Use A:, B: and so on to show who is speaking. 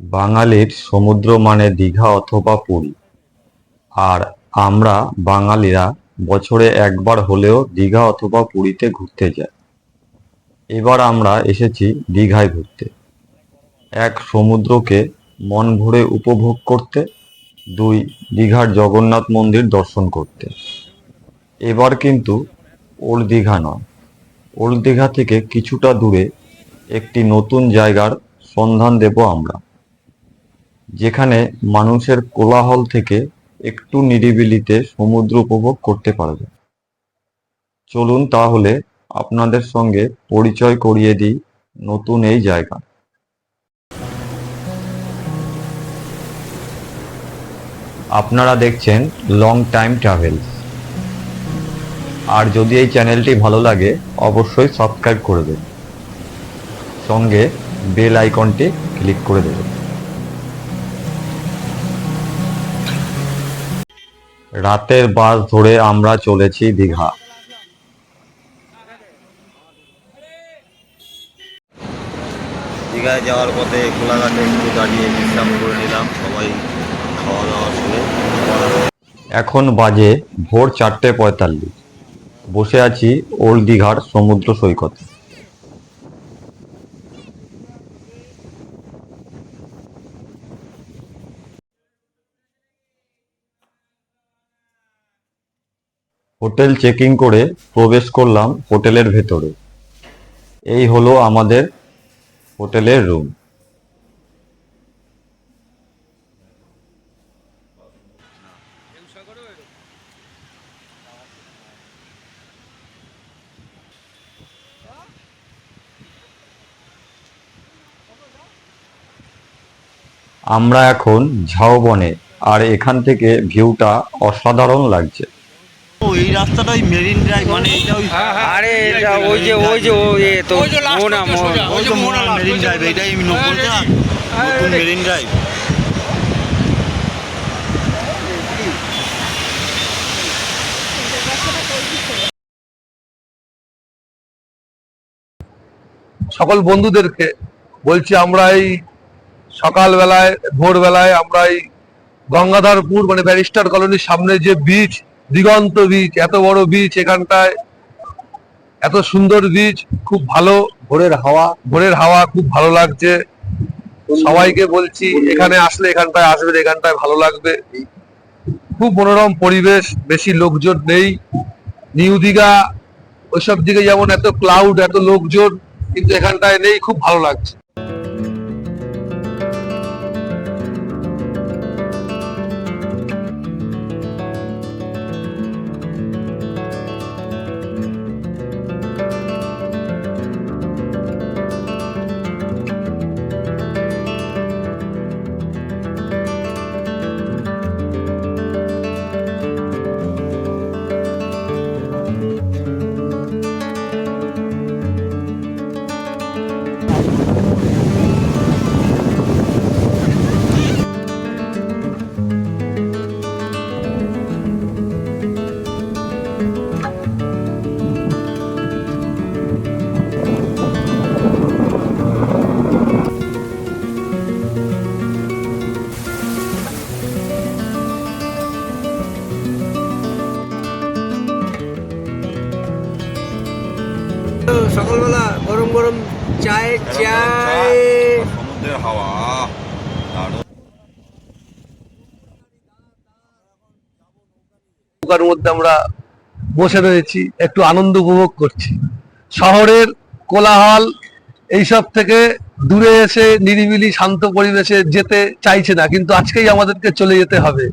A: বাঙালির সমুদ্র মানে দীঘা অথবা পুরী। আর আমরা বাঙালিরা বছরে একবার হলেও দীঘা অথবা পুরীতে ঘুরতে যাই। এবার আমরা এসেছি দীঘায় ঘুরতে। এক সমুদ্রকে মন ভরে উপভোগ করতে, দুই দীঘার জগন্নাথ মন্দির দর্শন করতে। এবার কিন্তু ওল্ড দীঘা নয়। ওল্ড দীঘা থেকে কিছুটা দূরে একটি নতুন জায়গার সন্ধান দেব আমরা। যেখানে মানুষের কোলাহল থেকে একটু নিরিবিলিতে সমুদ্র উপভোগ করতে পারবে চলুন তাহলে আপনাদের সঙ্গে পরিচয় করিয়ে দিই নতুন এই জায়গা। আপনারা দেখছেন লং টাইম ট্রাভেলস আর যদি এই চ্যানেলটি ভালো লাগে, অবশ্যই সাবস্ক্রাইব করে দেবেন। সঙ্গে বেল আইকনটি ক্লিক করে দেবেন। রাতের বাস ধরে আমরা চলেছি দীঘা।
B: দীঘায় যাওয়ার পথে কোলাঘাটে একটু দাঁড়িয়ে বিশ্রাম করে নিলাম সবাই খাওয়া দাওয়া করে
A: এখন বাজে ভোর চারটে পঁয়তাল্লিশ। বসে আছি ওল্ড দীঘার সমুদ্র সৈকতে। হোটেল চেকিং করে প্রবেশ করলাম হোটেলের ভেতরে। এই হলো আমাদের হোটেলের রুম। আমরা এখন ঝাউবনে, আর এখান থেকে ভিউটা অসাধারণ লাগছে।
B: ও এই রাস্তাটা ওই মেরিন ড্রাইভ মানে এটা ওই
C: আরে এটা ওই যে ওই যে ওই তো
D: ওই যে last
C: মোনা
D: একটা
C: মোনা।
D: সোজা।
B: ওই তো মোনা মেরিন ড্রাইভ এটাই আমি নক বলতে না নতুন মেরিন ড্রাইভ।
E: সকল বন্ধুদেরকে বলছি আমরা এই সকালবেলায় ভোরবেলায় আমরা এই গঙ্গাধরপুর মানে ব্যারিস্টার কলোনির সামনে যে বিচ দিগন্ত বিচ এত বড় বিচ এখানটায়। এত সুন্দর বিচ খুব ভালো। ভোরের হাওয়া। ভোরের হাওয়া খুব ভালো লাগছে। সবাইকে বলছি এখানে আসলে এখানটায় আসবে এখানটায় ভালো লাগবে। খুব মনোরম পরিবেশ বেশি লোকজন নেই। নিউ দীঘা ওইসব দিকে যেমন এত ক্লাউড এত লোকজন কিন্তু এখানটায় নেই খুব ভালো লাগছে।
C: সকালবেলা গরম গরম চায় চায়।
B: সমুদ্রের হাওয়া।
E: নৌকার মধ্যে আমরা বসে রয়েছি একটু আনন্দ উপভোগ করছি। শহরের কোলাহল এইসব থেকে দূরে এসে নিরিবিলি শান্ত পরিবেশে যেতে চাইছে না কিন্তু আজকেই আমাদেরকে চলে যেতে হবে।